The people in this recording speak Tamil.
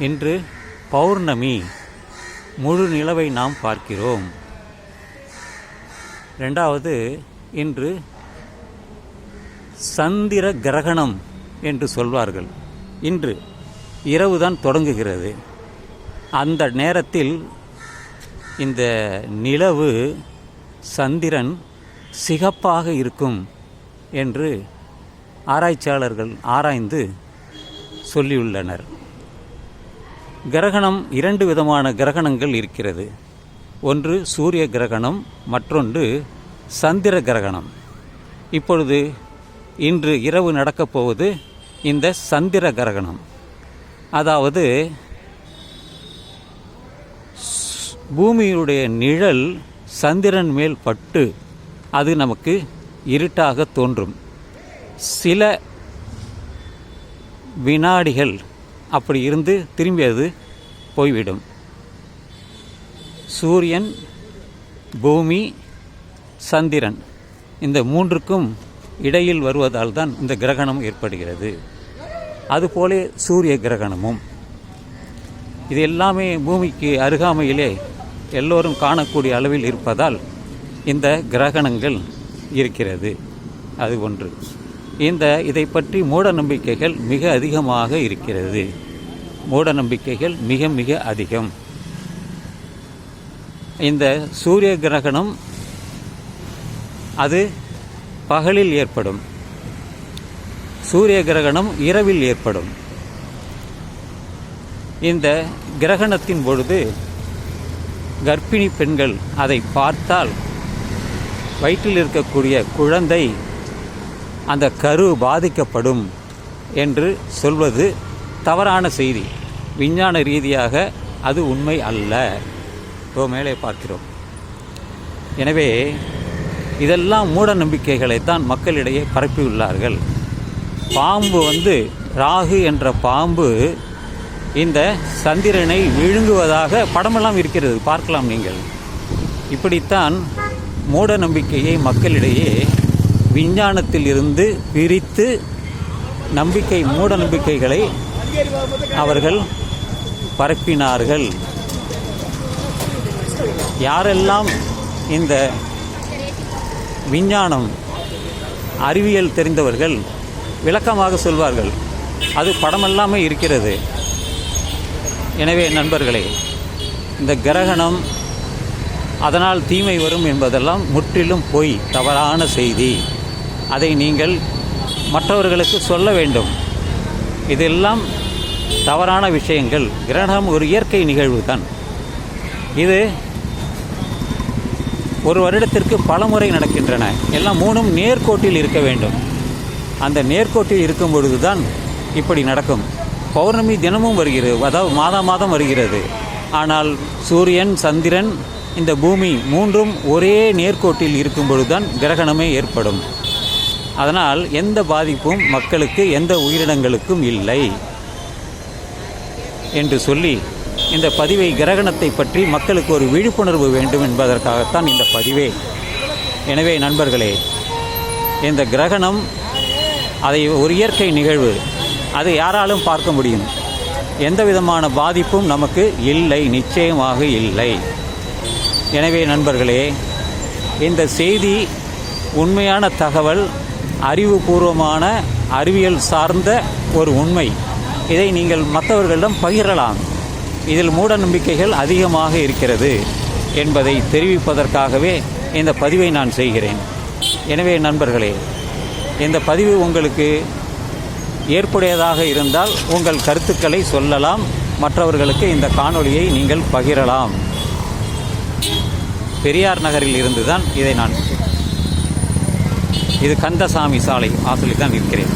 இன்று பௌர்ணமி. முழு நிலவை நாம் பார்க்கிறோம். ரெண்டாவது இன்று சந்திர கிரகணம் என்று சொல்வார்கள். இன்று இரவுதான் தொடங்குகிறது. அந்த நேரத்தில் இந்த நிலவு சந்திரன் சிகப்பாக இருக்கும் என்று ஆராய்ச்சியாளர்கள் ஆராய்ந்து சொல்லியுள்ளனர். கிரகணம் இரண்டு விதமான கிரகணங்கள் இருக்கிறது. ஒன்று சூரிய கிரகணம் மற்றொன்று சந்திர கிரகணம். இப்பொழுது இன்று இரவு நடக்கப் போவது இந்த சந்திர கிரகணம். அதாவது பூமியுடைய நிழல் சந்திரன் மேல் பட்டு அது நமக்கு இருட்டாக தோன்றும். சில வினாடிகள் அப்படி இருந்து திரும்பி அது போய்விடும். சூரியன் பூமி சந்திரன் இந்த மூன்றுக்கும் இடையில் வருவதால் தான் இந்த கிரகணம் ஏற்படுகிறது. அதுபோல சூரிய கிரகணமும். இது எல்லாமே பூமிக்கு அருகாமையிலே எல்லோரும் காணக்கூடிய அளவில் இருப்பதால் இந்த கிரகணங்கள் இருக்கிறது. அது ஒன்று. இந்த இதை பற்றி மூட நம்பிக்கைகள் மிக அதிகமாக இருக்கிறது. மூட நம்பிக்கைகள் மிக மிக அதிகம். இந்த சூரிய கிரகணம் அது பகலில் ஏற்படும். சூரிய கிரகணம் இரவில் ஏற்படும். இந்த கிரகணத்தின் பொழுது கர்ப்பிணி பெண்கள் அதை பார்த்தால் வயிற்றில் இருக்கக்கூடிய குழந்தை அந்த கரு பாதிக்கப்படும் என்று சொல்வது தவறான செய்தி. விஞ்ஞான ரீதியாக அது உண்மை அல்ல. ஓ மேலே பார்க்கிறோம். எனவே இதெல்லாம் மூட நம்பிக்கைகளைத்தான் மக்களிடையே பரப்பியுள்ளார்கள். பாம்பு வந்து ராகு என்ற பாம்பு இந்த சந்திரனை விழுங்குவதாக படமெல்லாம் இருக்கிறது. பார்க்கலாம் நீங்கள். இப்படித்தான் மூட நம்பிக்கையை மக்களிடையே விஞ்ஞானத்தில் இருந்து பிரித்து நம்பிக்கை மூட நம்பிக்கைகளை அவர்கள் பரப்பினார்கள். யாரெல்லாம் இந்த விஞ்ஞானம் அறிவியல் தெரிந்தவர்கள் விளக்கமாக சொல்வார்கள் அது படமெல்லாமே இருக்கிறது. எனவே நண்பர்களே இந்த கிரகணம் அதனால் தீமை வரும் என்பதெல்லாம் முற்றிலும் பொய் தவறான செய்தி. அதை நீங்கள் மற்றவர்களுக்கு சொல்ல வேண்டும். இதெல்லாம் தவறான விஷயங்கள். கிரகணம் ஒரு இயற்கை நிகழ்வு தான் இது ஒரு வருடத்திற்கு பல முறை நடக்கின்றன. எல்லாம் மூணும் நேர்கோட்டில் இருக்க வேண்டும். அந்த நேர்கோட்டில் இருக்கும் பொழுதுதான் இப்படி நடக்கும். பௌர்ணமி தினமும் வருகிறது. அதாவது மாதம் மாதம் வருகிறது. ஆனால் சூரியன் சந்திரன் இந்த பூமி மூன்றும் ஒரே நேர்கோட்டில் இருக்கும் பொழுதுதான் கிரகணமே ஏற்படும். அதனால் எந்த பாதிப்பும் மக்களுக்கு எந்த உயிரினங்களுக்கும் இல்லை. என்று சொல்லி இந்த பதிவை கிரகணத்தை பற்றி மக்களுக்கு ஒரு விழிப்புணர்வு வேண்டும் என்பதற்காகத்தான் இந்த பதிவே. எனவே நண்பர்களே இந்த கிரகணம் அதை ஒரு இயற்கை நிகழ்வு அதை யாராலும் பார்க்க முடியும். எந்த விதமான பாதிப்பும் நமக்கு இல்லை நிச்சயமாக இல்லை. எனவே நண்பர்களே இந்த செய்தி உண்மையான தகவல் அறிவுபூர்வமான அறிவியல் சார்ந்த ஒரு உண்மை. இதை நீங்கள் மற்றவர்களிடம் பகிரலாம். இதில் மூட நம்பிக்கைகள் அதிகமாக இருக்கிறது என்பதை தெரிவிப்பதற்காகவே இந்த பதிவை நான் செய்கிறேன். எனவே நண்பர்களே இந்த பதிவு உங்களுக்கு ஏற்புடையதாக இருந்தால் உங்கள் கருத்துக்களை சொல்லலாம். மற்றவர்களுக்கு இந்த காணொளியை நீங்கள் பகிரலாம். பெரியார் நகரில் இருந்து தான் இதை நான் இது கந்தசாமி சாலை ஆசிரியர் தான் இருக்கிறேன்